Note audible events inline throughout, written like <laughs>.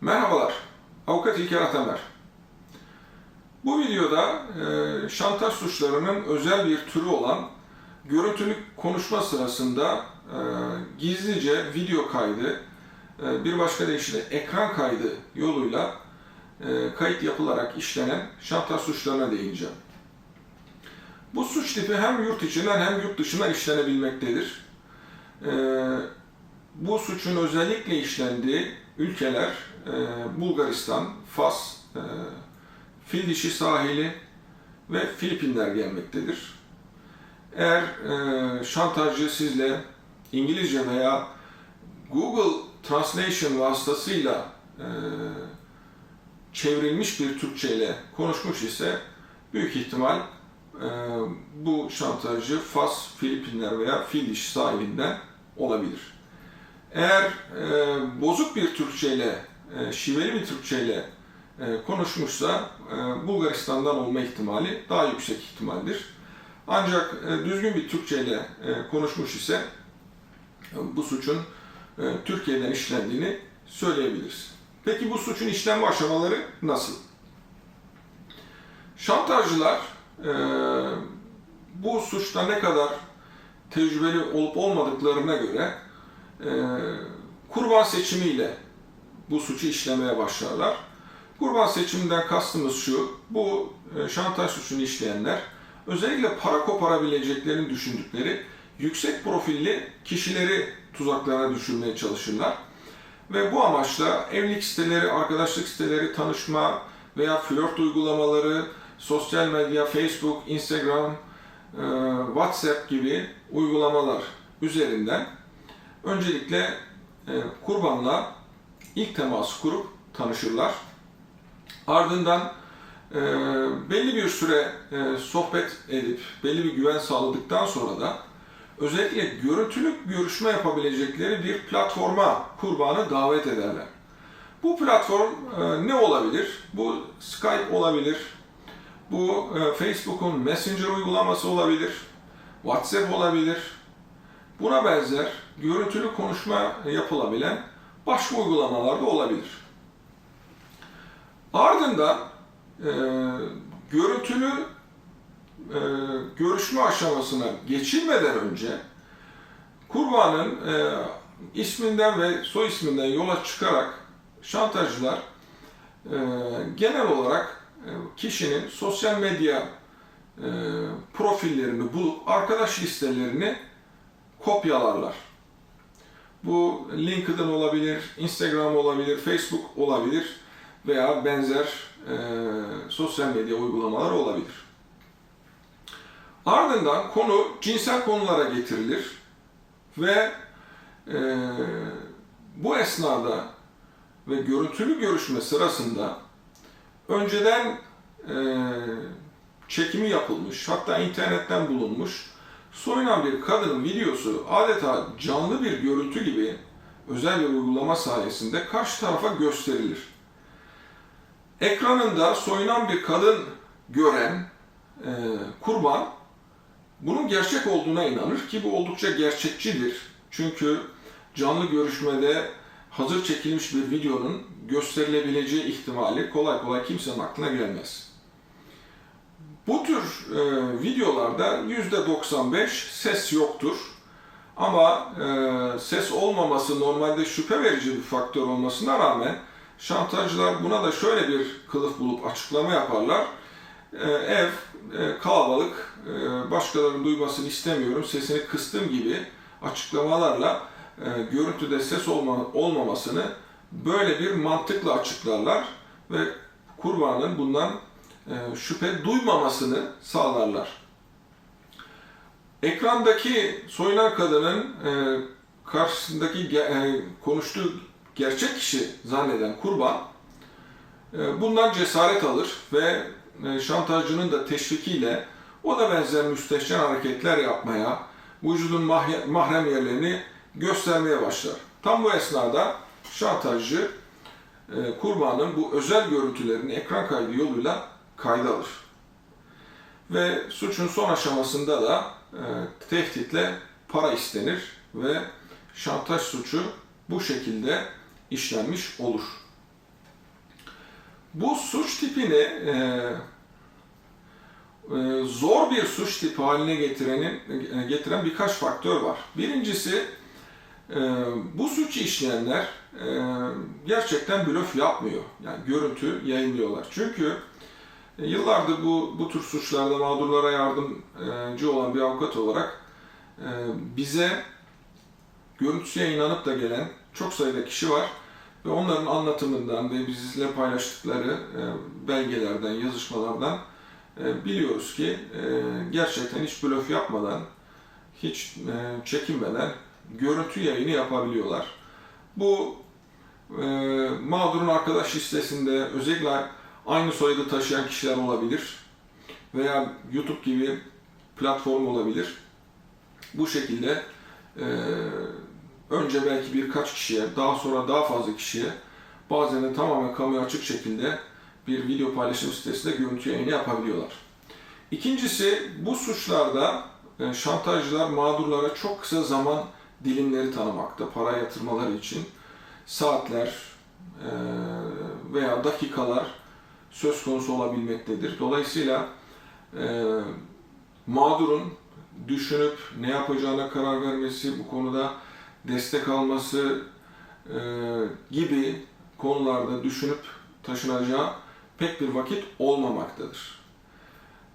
Merhabalar, Avukat İlker Atamer. Bu videoda e, şantaj suçlarının özel bir türü olan görüntülü konuşma sırasında e, gizlice video kaydı, e, bir başka deyişle ekran kaydı yoluyla kayıt yapılarak işlenen şantaj suçlarına değineceğim. Bu suç tipi hem yurt içinden hem yurt dışından işlenebilmektedir. E, bu suçun özellikle işlendiği ülkeler e, Bulgaristan, Fas, e, Fil dişi sahili ve Filipinler gelmektedir. Eğer e, şantajcı sizle İngilizce veya Google Translation vasıtasıyla e, çevrilmiş bir Türkçe ile konuşmuş ise büyük ihtimal e, bu şantajcı Fas, Filipinler veya Fil dişi sahilinden olabilir. Eğer e, bozuk bir Türkçe ile, e, şiveli bir Türkçe ile e, konuşmuşsa e, Bulgaristan'dan olma ihtimali daha yüksek ihtimaldir. Ancak e, düzgün bir Türkçe ile e, konuşmuş ise e, bu suçun e, Türkiye'den işlendiğini söyleyebiliriz. Peki bu suçun işlenme aşamaları nasıl? Şantajcılar e, bu suçta ne kadar tecrübeli olup olmadıklarına göre e, kurban seçimiyle bu suçu işlemeye başlarlar. Kurban seçiminden kastımız şu, bu e, şantaj suçunu işleyenler özellikle para koparabileceklerini düşündükleri yüksek profilli kişileri tuzaklarına düşürmeye çalışırlar. Ve bu amaçla evlilik siteleri, arkadaşlık siteleri, tanışma veya flört uygulamaları, sosyal medya, Facebook, Instagram, e, WhatsApp gibi uygulamalar üzerinden öncelikle e, kurbanla ilk temas kurup tanışırlar. Ardından e, belli bir süre e, sohbet edip belli bir güven sağladıktan sonra da özellikle görüntülü görüşme yapabilecekleri bir platforma kurbanı davet ederler. Bu platform e, ne olabilir? Bu Skype olabilir, bu e, Facebook'un Messenger uygulaması olabilir, WhatsApp olabilir. Buna benzer görüntülü konuşma yapılabilen başka uygulamalar da olabilir. Ardından e, görüntülü e, görüşme aşamasına geçilmeden önce kurbanın e, isminden ve soy isminden yola çıkarak şantajcılar e, genel olarak e, kişinin sosyal medya e, profillerini bulup arkadaş listelerini kopyalarlar. Bu LinkedIn olabilir, Instagram olabilir, Facebook olabilir veya benzer e, sosyal medya uygulamaları olabilir. Ardından konu cinsel konulara getirilir ve e, bu esnada ve görüntülü görüşme sırasında önceden e, çekimi yapılmış, hatta internetten bulunmuş soyunan bir kadının videosu adeta canlı bir görüntü gibi özel bir uygulama sayesinde karşı tarafa gösterilir. Ekranında soyunan bir kadın gören e, kurban bunun gerçek olduğuna inanır ki bu oldukça gerçekçidir. Çünkü canlı görüşmede hazır çekilmiş bir videonun gösterilebileceği ihtimali kolay kolay kimsenin aklına gelmez. Bu tür e, videolarda %95 ses yoktur. Ama e, ses olmaması normalde şüphe verici bir faktör olmasına rağmen şantajcılar buna da şöyle bir kılıf bulup açıklama yaparlar. E, ev e, kalabalık, e, başkalarının duymasını istemiyorum, sesini kıstım gibi açıklamalarla e, görüntüde ses olma, olmamasını böyle bir mantıkla açıklarlar ve kurbanın bundan şüphe duymamasını sağlarlar. Ekrandaki soyunan kadının e, karşısındaki e, konuştuğu gerçek kişi zanneden kurban e, bundan cesaret alır ve e, şantajcının da teşvikiyle o da benzer müstehcen hareketler yapmaya, vücudun mahrem yerlerini göstermeye başlar. Tam bu esnada şantajcı e, kurbanın bu özel görüntülerini ekran kaydı yoluyla kayda alır. Ve suçun son aşamasında da e, tehditle para istenir ve şantaj suçu bu şekilde işlenmiş olur. bu suç tipini e, e, zor bir suç tipi haline getirenin e, getiren birkaç faktör var. Birincisi e, bu suçu işleyenler e, gerçekten blöf yapmıyor. Yani görüntü yayınlıyorlar. Çünkü e, yıllardır bu bu tür suçlarda mağdurlara yardımcı olan bir avukat olarak e, bize görüntüsü yayınlanıp da gelen çok sayıda kişi var ve onların anlatımından ve bizle paylaştıkları e, belgelerden, yazışmalardan e, biliyoruz ki e, gerçekten hiç blöf yapmadan, hiç e, çekinmeden görüntü yayını yapabiliyorlar. Bu e, mağdurun arkadaş listesinde özellikle aynı soyadı taşıyan kişiler olabilir veya YouTube gibi platform olabilir. Bu şekilde e, önce belki birkaç kişiye, daha sonra daha fazla kişiye, bazen de tamamen kamuya açık şekilde bir video paylaşım sitesinde görüntü yayını yapabiliyorlar. İkincisi bu suçlarda e, şantajcılar mağdurlara çok kısa zaman dilimleri tanımakta para yatırmaları için saatler e, veya dakikalar söz konusu olabilmektedir. Dolayısıyla e, mağdurun düşünüp ne yapacağına karar vermesi, bu konuda destek alması e, gibi konularda düşünüp taşınacağı pek bir vakit olmamaktadır.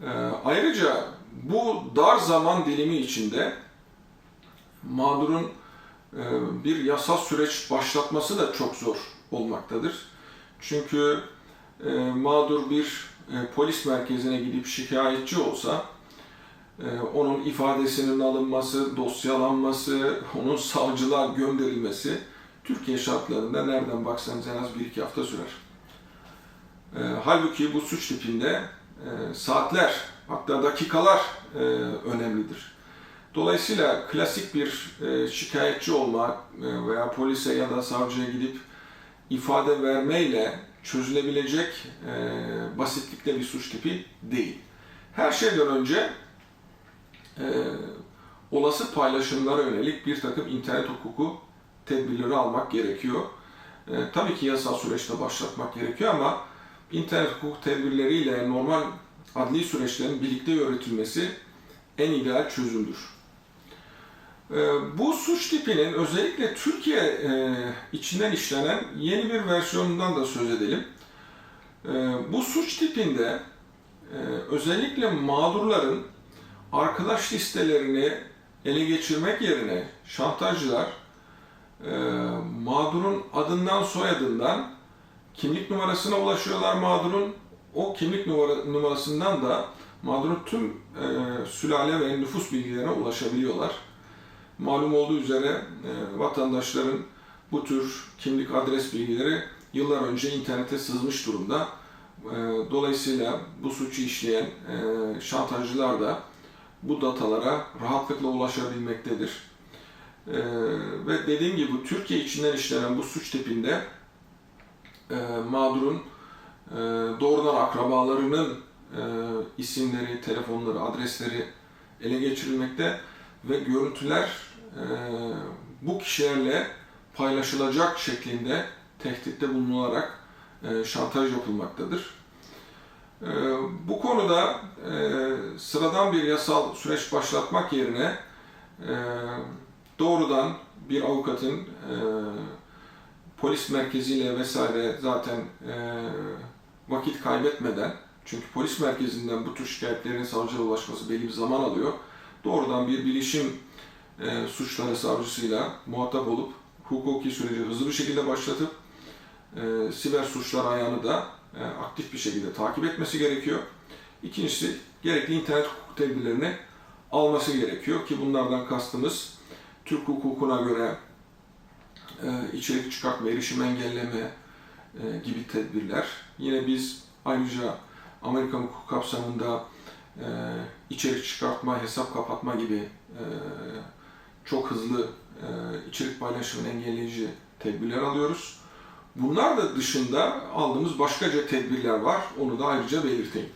E, ayrıca bu dar zaman dilimi içinde mağdurun e, bir yasal süreç başlatması da çok zor olmaktadır. Çünkü e, mağdur bir e, polis merkezine gidip şikayetçi olsa e, onun ifadesinin alınması, dosyalanması, <laughs> onun savcılığa gönderilmesi Türkiye şartlarında nereden baksanız en az 1-2 hafta sürer. E, halbuki bu suç tipinde saatler hatta dakikalar önemlidir. Dolayısıyla klasik bir şikayetçi olma e, veya polise ya da savcıya gidip ifade vermeyle çözülebilecek e, basitlikte bir suç tipi değil. Her şeyden önce e, olası paylaşımlara yönelik bir takım internet hukuku tedbirleri almak gerekiyor. E, tabii ki yasal süreçte başlatmak gerekiyor ama internet hukuk tedbirleriyle normal adli süreçlerin birlikte yönetilmesi en ideal çözümdür. E, bu suç tipinin özellikle Türkiye e, içinden işlenen yeni bir versiyonundan da söz edelim. E, bu suç tipinde e, özellikle mağdurların arkadaş listelerini ele geçirmek yerine şantajcılar e, mağdurun adından soyadından kimlik numarasına ulaşıyorlar mağdurun. O kimlik numara, numarasından da mağdurun tüm sülale ve nüfus bilgilerine ulaşabiliyorlar. Malum olduğu üzere e, vatandaşların bu tür kimlik adres bilgileri yıllar önce internete sızmış durumda. E, dolayısıyla bu suçu işleyen e, şantajcılar da bu datalara rahatlıkla ulaşabilmektedir. Ee, ve dediğim gibi Türkiye içinden işlenen bu suç tipinde e, mağdurun e, doğrudan akrabalarının e, isimleri, telefonları, adresleri ele geçirilmekte ve görüntüler e, bu kişilerle paylaşılacak şeklinde tehditte bulunularak e, şantaj yapılmaktadır. Ee, bu konuda e, sıradan bir yasal süreç başlatmak yerine e, doğrudan bir avukatın e, polis merkeziyle vesaire zaten vakit kaybetmeden çünkü polis merkezinden bu tür şikayetlerin savcıya ulaşması belli bir zaman alıyor. Doğrudan bir bilişim suçları savcısıyla muhatap olup hukuki süreci hızlı bir şekilde başlatıp siber suçlar ayağını da e, aktif bir şekilde takip etmesi gerekiyor. İkincisi gerekli internet hukuk tedbirlerini alması gerekiyor ki bunlardan kastımız Türk hukukuna göre e, içerik çıkartma, erişim engelleme e, gibi tedbirler. Yine biz ayrıca Amerikan hukuk kapsamında içerik çıkartma, hesap kapatma gibi çok hızlı içerik paylaşımını engelleyici tedbirler alıyoruz. Bunlar da dışında aldığımız başkaca tedbirler var. Onu da ayrıca belirteyim.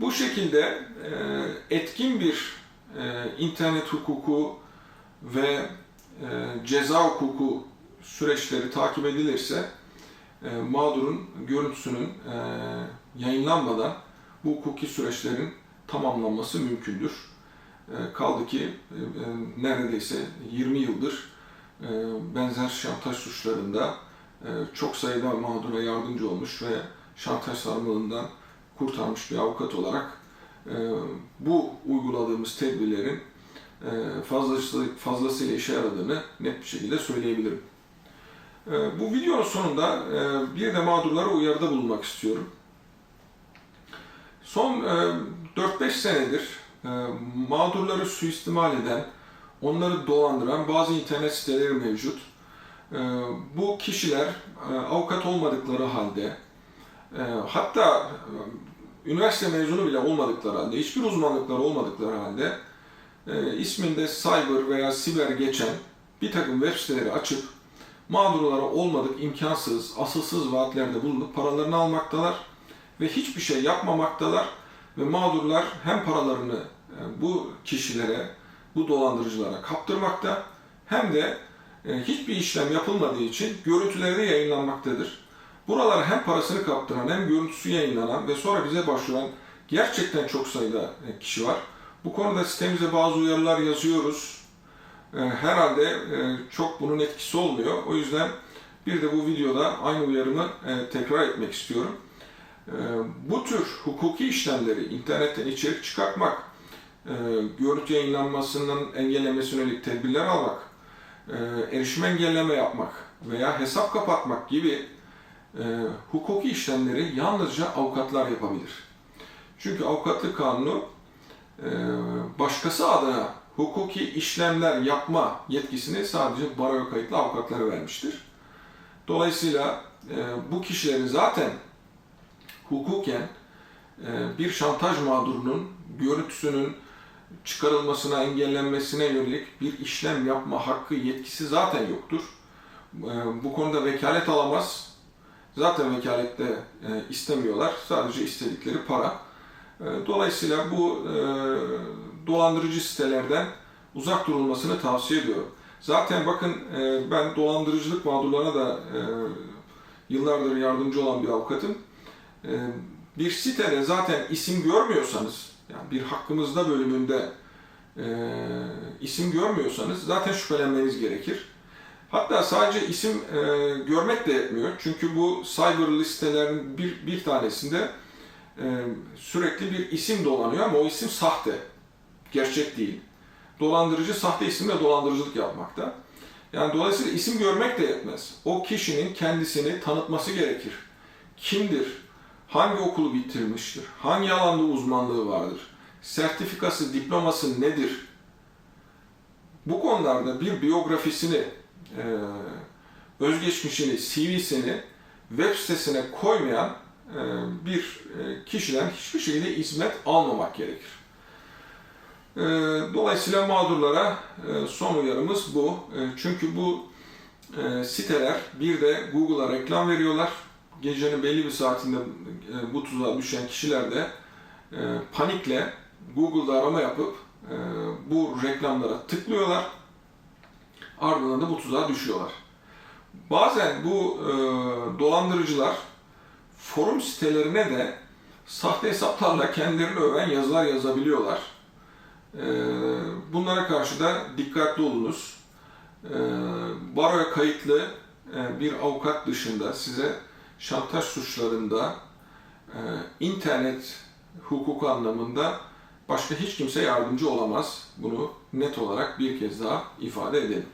Bu şekilde e, etkin bir e, internet hukuku ve e, ceza hukuku süreçleri takip edilirse e, mağdurun görüntüsünün e, yayınlanmadan bu hukuki süreçlerin tamamlanması mümkündür. E, kaldı ki e, e, neredeyse 20 yıldır e, benzer şantaj suçlarında çok sayıda mağdura yardımcı olmuş ve şantaj sarmalından kurtarmış bir avukat olarak bu uyguladığımız tedbirlerin fazlası, fazlasıyla işe yaradığını net bir şekilde söyleyebilirim. Bu videonun sonunda bir de mağdurlara uyarıda bulunmak istiyorum. Son e, 4-5 senedir e, mağdurları suistimal eden, onları dolandıran bazı internet siteleri mevcut. E, Bu kişiler e, avukat olmadıkları halde, e, hatta e, üniversite mezunu bile olmadıkları halde, hiçbir uzmanlıkları olmadıkları halde e, isminde cyber veya siber geçen bir takım web siteleri açıp mağdurlara olmadık, imkansız, asılsız vaatlerde bulunup paralarını almaktalar ve hiçbir şey yapmamaktalar ve mağdurlar hem paralarını e, bu kişilere, bu dolandırıcılara kaptırmakta hem de e, hiçbir işlem yapılmadığı için görüntüleri yayınlanmaktadır. Buralara hem parasını kaptıran hem görüntüsü yayınlanan ve sonra bize başvuran gerçekten çok sayıda e, kişi var. Bu konuda sitemize bazı uyarılar yazıyoruz. Herhalde çok bunun etkisi olmuyor. O yüzden bir de bu videoda aynı uyarımı tekrar etmek istiyorum. E, Bu tür hukuki işlemleri internetten içerik çıkartmak, e, görüntü yayınlanmasının engellemesine yönelik tedbirler almak, e, erişim engelleme yapmak veya hesap kapatmak gibi e, hukuki işlemleri yalnızca avukatlar yapabilir. Çünkü avukatlık kanunu başkası adına hukuki işlemler yapma yetkisini sadece baroya kayıtlı avukatlara vermiştir. Dolayısıyla bu kişilerin zaten hukuken e, bir şantaj mağdurunun görüntüsünün çıkarılmasına, engellenmesine yönelik bir işlem yapma hakkı, yetkisi zaten yoktur. E, Bu konuda vekalet alamaz. Zaten vekalette e, istemiyorlar. Sadece istedikleri para. Dolayısıyla bu dolandırıcı sitelerden uzak durulmasını tavsiye ediyorum. Zaten bakın ben dolandırıcılık mağdurlarına da yıllardır yardımcı olan bir avukatım. E, Bir sitede zaten isim görmüyorsanız, yani bir hakkımızda bölümünde e, isim görmüyorsanız zaten şüphelenmeniz gerekir. Hatta sadece isim e, görmek de yetmiyor. Çünkü bu cyber listelerin bir, bir tanesinde e, sürekli bir isim dolanıyor ama o isim sahte. Gerçek değil. Dolandırıcı sahte isimle dolandırıcılık yapmakta. Yani dolayısıyla isim görmek de yetmez. O kişinin kendisini tanıtması gerekir. Kimdir? Hangi okulu bitirmiştir? Hangi alanda uzmanlığı vardır? Sertifikası, diploması nedir? Bu konularda bir biyografisini, e, özgeçmişini, CV'sini web sitesine koymayan e, bir e, kişiden hiçbir şekilde hizmet almamak gerekir. E, Dolayısıyla mağdurlara son uyarımız bu. Çünkü bu siteler bir de Google'a reklam veriyorlar. Gecenin belli bir saatinde e, bu tuzağa düşen kişiler de e, panikle Google'da arama yapıp e, bu reklamlara tıklıyorlar. Ardından da bu tuzağa düşüyorlar. Bazen bu dolandırıcılar forum sitelerine de sahte hesaplarla kendilerini öven yazılar yazabiliyorlar. Bunlara karşı da dikkatli olunuz. E, baroya kayıtlı bir avukat dışında size şantaj suçlarında e, internet hukuku anlamında başka hiç kimse yardımcı olamaz. Bunu net olarak bir kez daha ifade edelim.